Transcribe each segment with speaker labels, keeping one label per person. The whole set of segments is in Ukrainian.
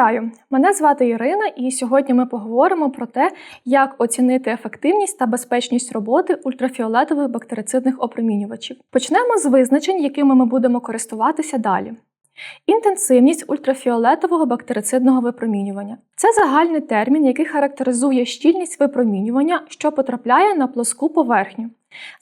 Speaker 1: Вітаю! Мене звати Ірина, і сьогодні ми поговоримо про те, як оцінити ефективність та безпечність роботи ультрафіолетових бактерицидних опромінювачів. Почнемо з визначень, якими ми будемо користуватися далі. Інтенсивність ультрафіолетового бактерицидного випромінювання це загальний термін, який характеризує щільність випромінювання, що потрапляє на плоску поверхню.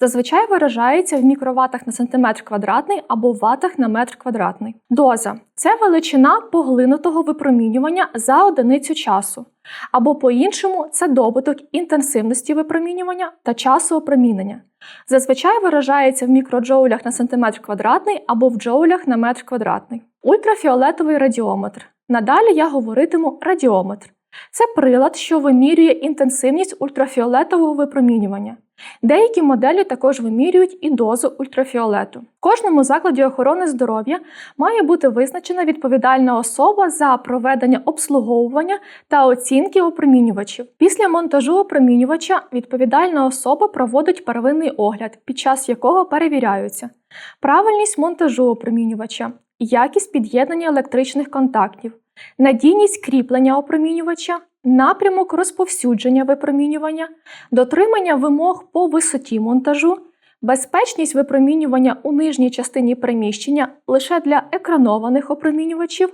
Speaker 1: Зазвичай виражається в мікроватах на сантиметр квадратний або ватах на метр квадратний. Доза це величина поглинутого випромінювання за одиницю часу, або по-іншому це добуток інтенсивності випромінювання та часу опромінення. Зазвичай виражається в мікроджоулях на сантиметр квадратний або в джоулях на метр квадратний. Ультрафіолетовий радіометр. Надалі я говоритиму радіометр. Це прилад, що вимірює інтенсивність ультрафіолетового випромінювання. Деякі моделі також вимірюють і дозу ультрафіолету. В кожному закладі охорони здоров'я має бути визначена відповідальна особа за проведення обслуговування та оцінки опромінювачів. Після монтажу опромінювача відповідальна особа проводить первинний огляд, під час якого перевіряються правильність монтажу опромінювача, якість під'єднання електричних контактів, надійність кріплення опромінювача, напрямок розповсюдження випромінювання, дотримання вимог по висоті монтажу, безпечність випромінювання у нижній частині приміщення лише для екранованих опромінювачів,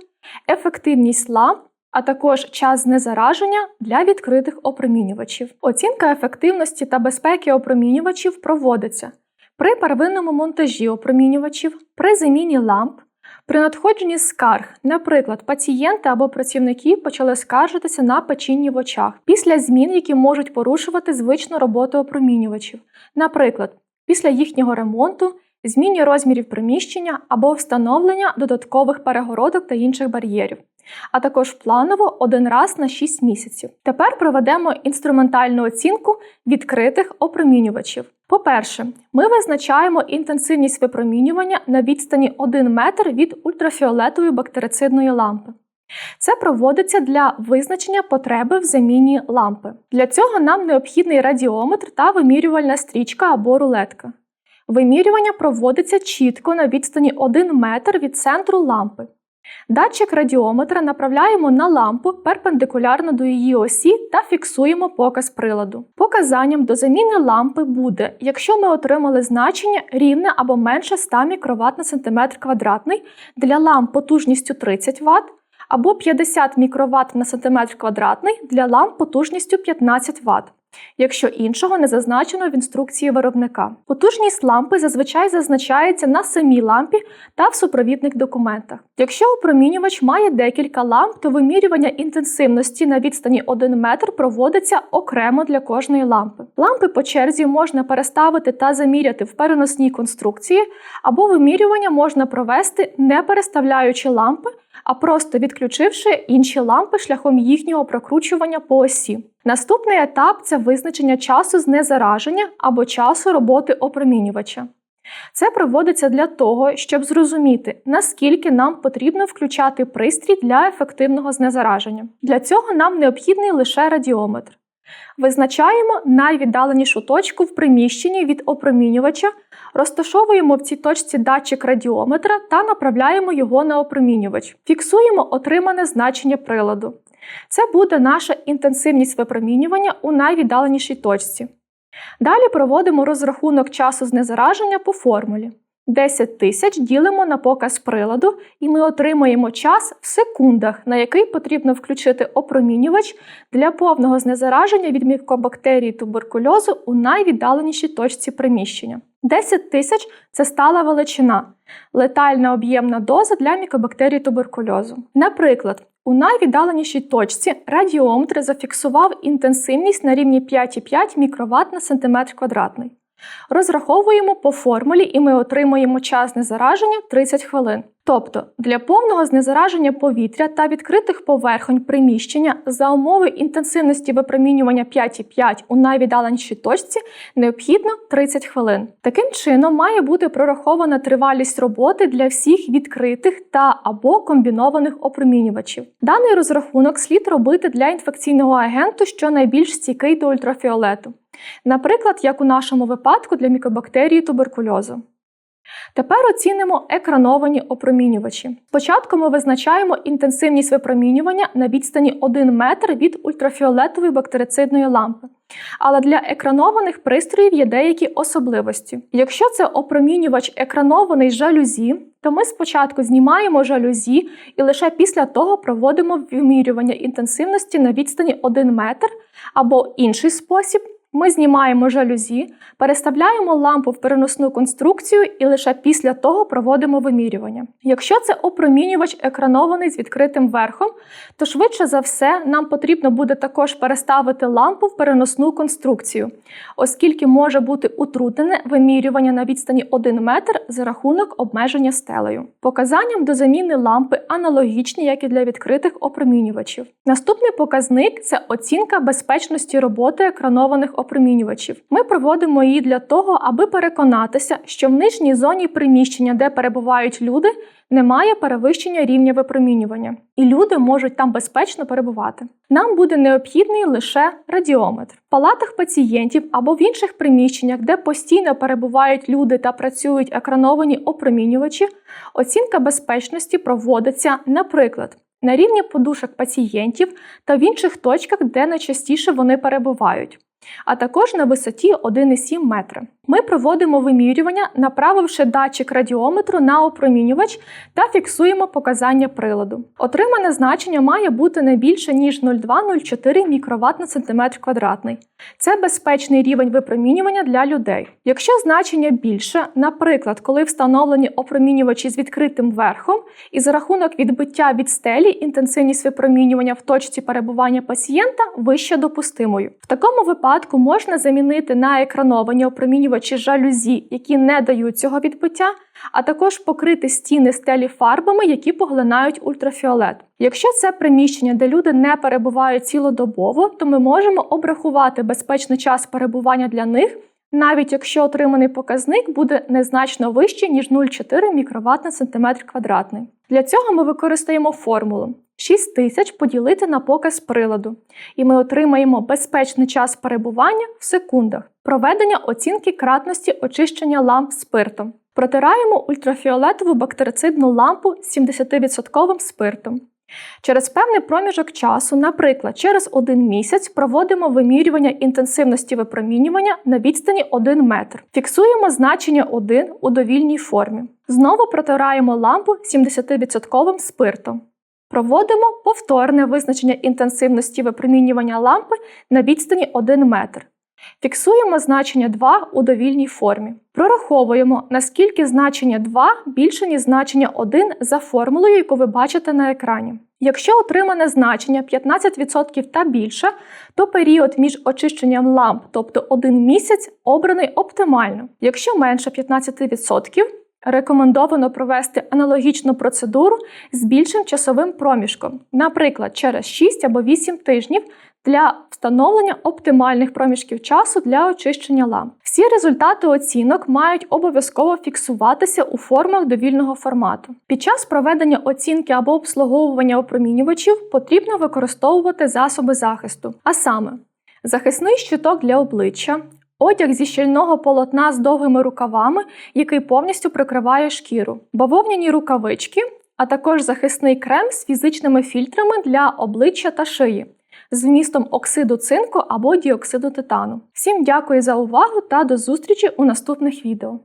Speaker 1: ефективність ламп, а також час знезараження для відкритих опромінювачів. Оцінка ефективності та безпеки опромінювачів проводиться при первинному монтажі опромінювачів, при заміні ламп. При надходженні скарг, наприклад, пацієнти або працівники почали скаржитися на печінні в очах після змін, які можуть порушувати звичну роботу опромінювачів, наприклад, після їхнього ремонту, зміні розмірів приміщення або встановлення додаткових перегородок та інших бар'єрів, а також планово один раз на 6 місяців. Тепер проведемо інструментальну оцінку відкритих опромінювачів. По-перше, ми визначаємо інтенсивність випромінювання на відстані 1 метр від ультрафіолетової бактерицидної лампи. Це проводиться для визначення потреби в заміні лампи. Для цього нам необхідний радіометр та вимірювальна стрічка або рулетка. Вимірювання проводиться чітко на відстані 1 метр від центру лампи. Датчик радіометра направляємо на лампу перпендикулярно до її осі та фіксуємо показ приладу. Показанням до заміни лампи буде, якщо ми отримали значення рівне або менше 100 мікроватт на сантиметр квадратний для ламп потужністю 30 Вт, або 50 мікроват на сантиметр квадратний для ламп потужністю 15 Вт якщо іншого не зазначено в інструкції виробника. Потужність лампи зазвичай зазначається на самій лампі та в супровідних документах. Якщо опромінювач має декілька ламп, то вимірювання інтенсивності на відстані 1 метр проводиться окремо для кожної лампи. Лампи по черзі можна переставити та заміряти в переносній конструкції, або вимірювання можна провести не переставляючи лампи а просто відключивши інші лампи шляхом їхнього прокручування по осі. Наступний етап це визначення часу знезараження або часу роботи опромінювача. Це проводиться для того, щоб зрозуміти, наскільки нам потрібно включати пристрій для ефективного знезараження. Для цього нам необхідний лише радіометр. Визначаємо найвіддаленішу точку в приміщенні від опромінювача, розташовуємо в цій точці датчик радіометра та направляємо його на опромінювач. Фіксуємо отримане значення приладу. Це буде наша інтенсивність випромінювання у найвіддаленішій точці. Далі проводимо розрахунок часу знезараження по формулі. 10 тисяч ділимо на показ приладу, і ми отримаємо час в секундах, на який потрібно включити опромінювач для повного знезараження від мікобактерії туберкульозу у найвіддаленішій точці приміщення. 10 тисяч це стала величина, летальна об'ємна доза для мікобактерії туберкульозу. Наприклад, у найвіддаленішій точці радіометр зафіксував інтенсивність на рівні 5,5 мікроват на сантиметр квадратний. Розраховуємо по формулі і ми отримуємо час знезараження 30 хвилин. Тобто для повного знезараження повітря та відкритих поверхонь приміщення за умови інтенсивності випромінювання 5,5 у найвіддаленішій точці необхідно 30 хвилин. Таким чином має бути прорахована тривалість роботи для всіх відкритих та або комбінованих опромінювачів. Даний розрахунок слід робити для інфекційного агенту, що найбільш стійкий до ультрафіолету. Наприклад, як у нашому випадку для мікобактерії туберкульозу. Тепер оцінимо екрановані опромінювачі. Спочатку ми визначаємо інтенсивність випромінювання на відстані 1 метр від ультрафіолетової бактерицидної лампи. Але для екранованих пристроїв є деякі особливості. Якщо це опромінювач екранований жалюзі, то ми спочатку знімаємо жалюзі і лише після того проводимо вимірювання інтенсивності на відстані 1 метр або інший спосіб. Ми знімаємо жалюзі, переставляємо лампу в переносну конструкцію і лише після того проводимо вимірювання. Якщо це опромінювач екранований з відкритим верхом, то швидше за все нам потрібно буде також переставити лампу в переносну конструкцію, оскільки може бути утруднене вимірювання на відстані 1 метр за рахунок обмеження стелею. Показанням до заміни лампи аналогічні, як і для відкритих опромінювачів. Наступний показник це оцінка безпечності роботи екранованих опромінювачів. Ми проводимо її для того, аби переконатися, що в нижній зоні приміщення, де перебувають люди, немає перевищення рівня випромінювання, і люди можуть там безпечно перебувати. Нам буде необхідний лише радіометр. В палатах пацієнтів або в інших приміщеннях, де постійно перебувають люди та працюють екрановані опромінювачі, оцінка безпечності проводиться, наприклад, на рівні подушок пацієнтів та в інших точках, де найчастіше вони перебувають. А також на висоті 1,7 метра. Ми проводимо вимірювання, направивши датчик радіометру на опромінювач та фіксуємо показання приладу. Отримане значення має бути не більше ніж 0,2-0,4 мікроватт на сантиметр квадратний. Це безпечний рівень випромінювання для людей. Якщо значення більше, наприклад, коли встановлені опромінювачі з відкритим верхом, і за рахунок відбиття від стелі інтенсивність випромінювання в точці перебування пацієнта вище допустимою. В такому випадку можна замінити на екрановані опромінювачі жалюзі, які не дають цього відбиття, а також покрити стіни стелі фарбами, які поглинають ультрафіолет. Якщо це приміщення, де люди не перебувають цілодобово, то ми можемо обрахувати безпечний час перебування для них, навіть якщо отриманий показник буде незначно вищий, ніж 0,4 мікроватт на сантиметр квадратний. Для цього ми використаємо формулу 6000 поділити на показ приладу, і ми отримаємо безпечний час перебування в секундах. Проведення оцінки кратності очищення ламп спиртом. Протираємо ультрафіолетову бактерицидну лампу з 70% спиртом. Через певний проміжок часу, наприклад, через один місяць, проводимо вимірювання інтенсивності випромінювання на відстані 1 метр. Фіксуємо значення 1 у довільній формі. Знову протираємо лампу 70% спиртом. Проводимо повторне визначення інтенсивності випромінювання лампи на відстані 1 метр. Фіксуємо значення 2 у довільній формі. Прораховуємо, наскільки значення 2 більше, ніж значення 1 за формулою, яку ви бачите на екрані. Якщо отримане значення 15% та більше, то період між очищенням ламп, тобто 1 місяць, обраний оптимально. Якщо менше 15%, рекомендовано провести аналогічну процедуру з більшим часовим проміжком, наприклад, через 6 або 8 тижнів для встановлення оптимальних проміжків часу для очищення ламп. Всі результати оцінок мають обов'язково фіксуватися у формах довільного формату. Під час проведення оцінки або обслуговування опромінювачів потрібно використовувати засоби захисту, а саме захисний щиток для обличчя. Одяг зі щільного полотна з довгими рукавами, який повністю прикриває шкіру, бавовняні рукавички, а також захисний крем з фізичними фільтрами для обличчя та шиї з вмістом оксиду цинку або діоксиду титану. Всім дякую за увагу та до зустрічі у наступних відео.